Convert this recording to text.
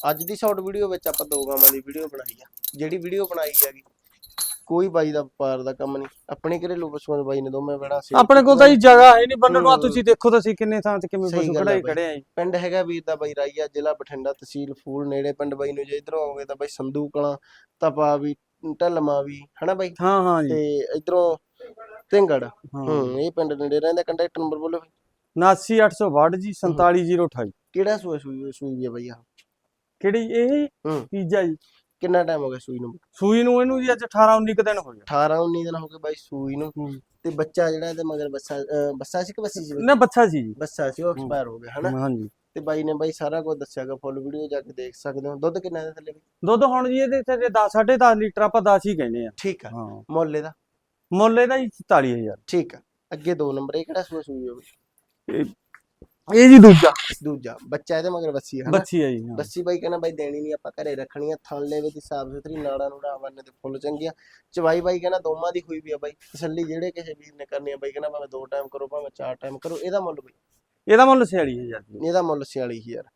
ਅੱਜ ਦੀ short video ਵਿੱਚ ਆਪਾਂ ਦੋ ਗਾਵਾਂ ਦੀ ਵੀਡੀਓ ਬਣਾਈ ਆ। ਜਿਹੜੀ ਵੀਡੀਓ ਬਣਾਈ ਹੈਗੀ ਕੋਈ ਬਾਈ ਦਾ ਵਪਾਰ ਦਾ ਕੰਮ ਨਹੀਂ। ਆਪਣੇ ਘਰੇਲੂ ਪਸ਼ੂਆਂ ਦੇ ਬਾਈ ਨੇ ਦੋਵੇਂ ਬੜਾ ਸੀ ਆਪਣੇ ਕੋਲ ਤਾਂ ਜੀ ਜਗ੍ਹਾ ਹੈ ਨਹੀਂ ਬੰਨਣ ਨੂੰ ਹੂੰ। ਤੁਸੀਂ ਦੇਖੋ ਤਾਂ ਅਸੀਂ ਕਿੰਨੇ ਥਾਂ ਤੇ ਕਿਵੇਂ ਪਸ਼ੂ ਖੜਾਈ। ਖੜੇ ਆ ਜੀ। ਪਿੰਡ ਹੈਗਾ ਵੀਰ ਦਾ ਬਾਈ ਰਾਈਆ ਜ਼ਿਲ੍ਹਾ ਬਠਿੰਡਾ ਤਹਿਸੀਲ ਫੂਲ ਨੇੜੇ ਪਿੰਡ ਬਾਈ ਨੂੰ ਜੇ ਇਧਰੋਂ ਆਓਗੇ ਤਾਂ ਬਾਈ ਸੰਧੂ ਕਲਾਂ ਤਪਾ ਵੀ ਢਲਮਾ ਵੀ ਹਨਾ ਬਾਈ? ਹਾਂ ਹਾਂ ਜੀ। ਤੇ ਇਧਰੋਂ ਢਿੰਗੜ ਹਾਂ। ਹੂੰ ਇਹ ਪਿੰਡ ਨੇੜੇ ਰਹਿੰਦਾ ਕੰਟੈਕਟ ਨੰਬਰ ਬੋਲੋ ਵੀ। 79862 ਜੀ 47028 ਕਿਹੜਾ ਸੂਈ ਸੂਈ ਆ ਬਾਈ ਆ ਕਿਹੜੀ ਇਹ ਹੂੰ। ਤੀਜਾ ਜੀ। ਕਿੰਨਾ ਟਾਈਮ ਹੋ ਗਿਆ ਸੂਈ ਨੂੰ? ਸੂਈ ਨੂੰ ਇਹਨੂੰ ਜੀ ਅੱਜ 18 19 ਕੁ ਦਿਨ ਹੋ ਗਿਆ 18 19 ਦਿਨ ਹੋ ਗਏ ਬਾਈ ਸੂਈ ਨੂੰ। ਤੇ ਬੱਚਾ ਜਿਹੜਾ ਇਹਦੇ ਮਗਰ ਬੱਸਾ ਬੱਸਾ ਸੀ ਕਿ ਬੱਸੀ ਸੀ? ਨਾ ਬੱਚਾ ਸੀ ਜੀ। ਬੱਸਾ ਸੀ ਉਹ ਐਕਸਪਾਇਰ ਹੋ ਗਿਆ ਹਨਾ? ਹਾਂਜੀ। ਤੇ ਬਾਈ ਨੇ ਬਾਈ ਸਾਰਾ ਕੁਝ ਦੱਸਿਆਗਾ ਫੁੱਲ ਵੀਡੀਓ ਜਾ ਕੇ ਦੇਖ ਸਕਦੇ ਹੋ। ਦੁੱਧ ਕਿੰਨਾ ਦੇ ਥੱਲੇ? ਦੁੱਧ ਹੁਣ ਜੀ ਇਹਦੇ ਤੇ 10 10.5 ਲੀਟਰ ਆਪਾਂ 10 ਹੀ ਕਹਿੰਦੇ ਆ। ਠੀਕ ਆ। ਮੁੱਲ ਇਹਦਾ? ਮੁੱਲ ਇਹਦਾ ਜੀ 47000 ਠੀਕ ਆ। ਅੱਗੇ ਦੋ ਨੰਬਰ ਇਹ ਕਿਹੜਾ ਸੂਈ ਹੋਵੇ ਇਹ ਜੀ ਦੂਜਾ। ਦੂਜਾ। ਬੱਚਾ ਇਹਦੇ ਮਗਰ ਬੱਸੀ ਹੈ ਬੱਚੀ ਹੈ ਜੀ ਹਾਂ। ਬੱਸੀ ਬਾਈ ਕਹਿੰਦਾ ਬਾਈ ਦੇਣੀ ਨਹੀਂ ਆਪਾਂ ਘਰੇ ਰੱਖਣੀ ਆ ਥਾਲੇ ਵਿੱਚ ਸਾਫ਼ ਸੁਥਰੀ ਨਾੜਾ ਨੂੜਾ ਆਵਰਨੇ ਤੇ ਫੁੱਲ ਚੰਗੀਆਂ। ਚਵਾਈ ਬਾਈ ਕਹਿੰਦਾ ਦੋਵਾਂ ਦੀ ਹੋਈ ਵੀ ਆ ਬਾਈ। ਤਸੱਲੀ ਜਿਹੜੇ ਕਿਸੇ ਵੀਰ ਨੇ ਕਰਨੀ ਆ ਬਾਈ ਕਹਿੰਦਾ ਭਾਵੇਂ ਦੋ ਟਾਈਮ ਕਰੋ ਭਾਵੇਂ ਚਾਰ ਟਾਈਮ ਕਰੋ ਇਹਦਾ ਮੁੱਲ ਬਾਈ। ਇਹਦਾ ਮੁੱਲ 46000 ਜੀ ਇਹਦਾ ਮੁੱਲ 46000